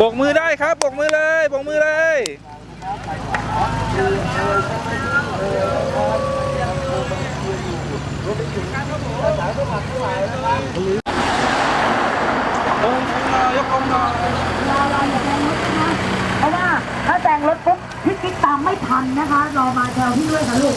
โบกมือได้ครับโบกมือเลยโบกมือเลยยกองหน่อยเพราะว่าถ้าแซงรถปุ๊บพี่กิ๊กตามไม่ทันนะคะ รอมาแถวพี่ด้วยค่ะลูก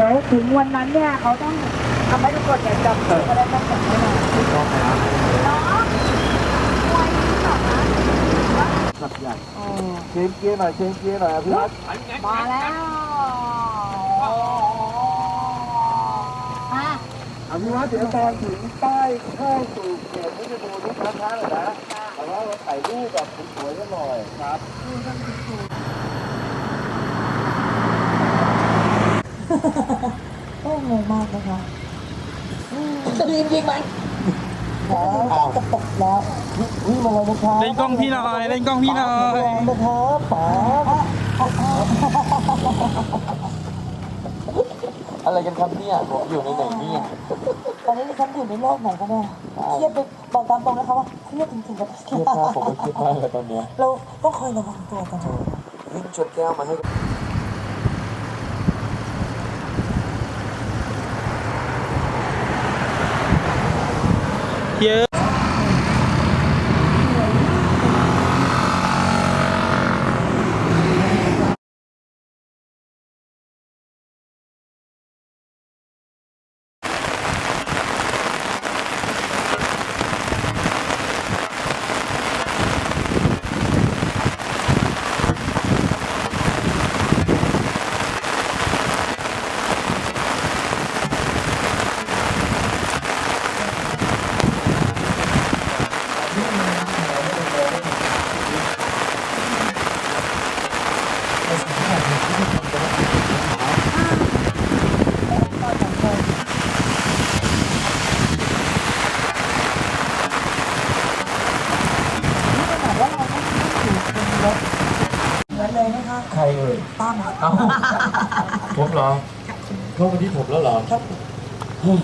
ดี๋ยวถึงวันนั้นเนี่ยเขาต้องทำให้ทุกคนเนี่ยจำก็ได้ต้งจำให้หน่อยเนาะวันนี้เหรอคะขับใหญ่เชนเกียร์หน่อยเชนเกียร์หน่อยพี่วัดมาแล้วอะอภิวัตเดี๋ยวตอนถึงป้ายเข้าสู่เขตที่จะดูทุกครั้งช้าเลยนะแต่ว่าเราถ่ายรูปแบบสวยๆกันหน่อยครับโอ้ งงมากนะคะจะดีจริงไหมตกตกแล้ววิ่งมาเลยนะครับเล่นกล้องพี่หน่อยเล่นกล้องพี่หน่อย แรงนะครับป๋าอะไรกันครับเนี่ยผมอยู่ในไหนเนี่ยตอนนี้ดิฉันอยู่ในโลกไหนกันเนี่ยเครียดไปบอกตามตรงนะคะว่าเครียดจริงๆกับเครียดมากผมก็เครียดมากเลยตอนเนี้ยเราต้องคอยระวังตัวกัน วิ่งชนแก้วมาให้ เยอะ เหมือนเลยนะคะ ใครเอ่ยตั้มเอ้าผมเหรอเข้ามาที่ผมแล้วเหรอ ครับเฮ้ย